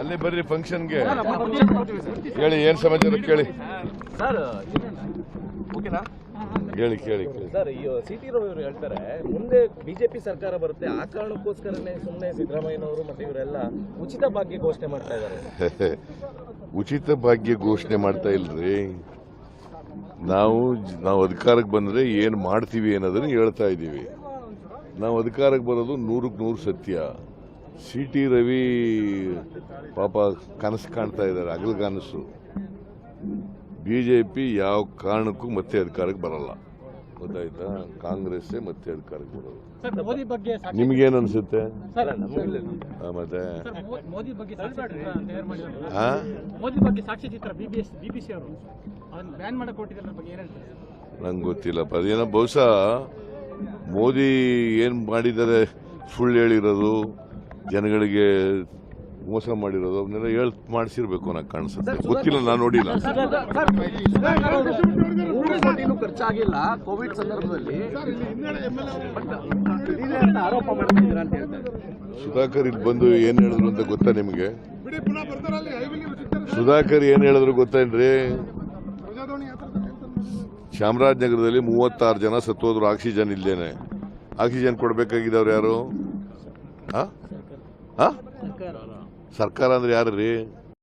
ಅಲ್ಲೇ ಬರ್ರಿ ಫಂಕ್ಷನ್ಗೆ. ಹೇಳಿ ಏನ್ ಸಮಾಚಾರ ಕೇಳಿ. ಸರ್ ಓಕೆನಾ? ಹೇಳಿ ಕೇಳಿ ಸರ್ ಈ ಸಿ ಟಿ ರವಿ ಅವರು ಹೇಳ್ತಾರೆ ಮುಂದೆ ಬಿಜೆಪಿ ಸರ್ಕಾರ ಬರುತ್ತೆ ಆ ಕಾರಣಕ್ಕೋಸ್ಕರನೇ ಸುಮ್ಮನೆ ಸಿದ್ದರಾಮಯ್ಯನವರು ಮತ್ತೆ ಇವರೆಲ್ಲ ಉಚಿತ ಭಾಗ್ಯ ಘೋಷಣೆ ಮಾಡ್ತಾ ಇದ್ದಾರೆ. ಉಚಿತ ಭಾಗ್ಯ ಘೋಷಣೆ ಮಾಡ್ತಾ ಇಲ್ರಿ. ನಾವು ನಾವು ಅಧಿಕಾರಕ್ಕೆ ಬಂದ್ರೆ ಏನು ಮಾಡ್ತೀವಿ ಅನ್ನೋದನ್ನು ಹೇಳ್ತಾ ಇದ್ದೀವಿ ನಾವು ಅಧಿಕಾರಕ್ಕೆ ಬರೋದು ನೂರಕ್ಕೆ ನೂರು ಸತ್ಯ. ಸಿ ಟಿ ರವಿ ಪಾಪ ಕನಸು ಕಾಣ್ತಾ ಇದ್ದಾರೆ ಅಗಲ ಕನಸು. ಬಿಜೆಪಿ ಯಾವ ಕಾರಣಕ್ಕೂ ಮತ್ತೆ ಅಧಿಕಾರಕ್ಕೆ ಬರಲ್ಲ. ಗೊತ್ತಾಯ್ತಾ? ಕಾಂಗ್ರೆಸ್ ಮತ್ತೆ ಅಧಿಕಾರಕ್ಕೆ ಬರೋದು. ಸರ್ ಮೋದಿ ಬಗ್ಗೆ ಸಾಕ್ಷಿ ನಿಮ್ಗೇನ್ ಅನ್ಸುತ್ತೆ ಸರ್ ಮತ್ತೆ ಮೋದಿ ಬಗ್ಗೆ ಸಾಕ್ಷಿ ತಯಾರು ಮಾಡಿದ್ರು. ಆ? ಮೋದಿ ಬಗ್ಗೆ ಸಾಕ್ಷಿ ಚಿತ್ರ ಬಿಬಿಎಸ್ ಬಿಬಿಸಿ ಅವರು. ಅದನ್ನ ಬ್ಯಾನ್ ಮಾಡಕ್ ಕೊಟ್ಟಿದ್ದಾರೆ ಬಗ್ಗೆ ಏನ್ ಹೇಳ್ತಾರೆ? ನಂಗೆ ಗೊತ್ತಿಲ್ಲಪ್ಪ. ಅದೇನೋ ಬಹುಶಃ ಮೋದಿ ಏನು ಮಾಡಿದ್ದಾರೆ ಸುಳ್ಳು ಹೇಳಿರೋದು ಜನಗಳಿಗೆ ಮೋಸ ಮಾಡಿರೋದು ಅವನ್ನೆಲ್ಲ ಹೇಳ್ ಮಾಡಿಸಿರ್ಬೇಕು ನನಗೆ ಕಾಣಿಸುತ್ತೆ ಗೊತ್ತಿಲ್ಲ ನಾನು ನೋಡಿಲ್ಲ ಖರ್ಚಾಗಿಲ್ಲ ಕೋವಿಡ್ ಸಂದರ್ಭದಲ್ಲಿ ಬಟ್ ಇದೆ ಅಂತ ಆರೋಪ ಮಾಡ್ತಿದ್ದೀರಾ ಅಂತ ಹೇಳ್ತಾರೆ ಸುಧಾಕರ್ ಇಲ್ಲಿ ಬಂದು ಏನು ಹೇಳಿದ್ರು ಅಂತ ಗೊತ್ತಾ ನಿಮಗೆ ಸುಧಾಕರ್ ಏನು ಹೇಳಿದ್ರು ಗೊತ್ತೇನ್ರಿ ಚಾಮರಾಜನಗರದಲ್ಲಿ ಮೂವತ್ತಾರು ಜನ ಸತ್ತೋದ್ರು ಆಕ್ಸಿಜನ್ ಇಲ್ದೇನೆ ಆಕ್ಸಿಜನ್ ಕೊಡ್ಬೇಕಾಗಿದ್ದವ್ರು ಯಾರು ಆ? ಸರ್ಕಾರ. ಅಂದ್ರೆ ಯಾರು ರೀ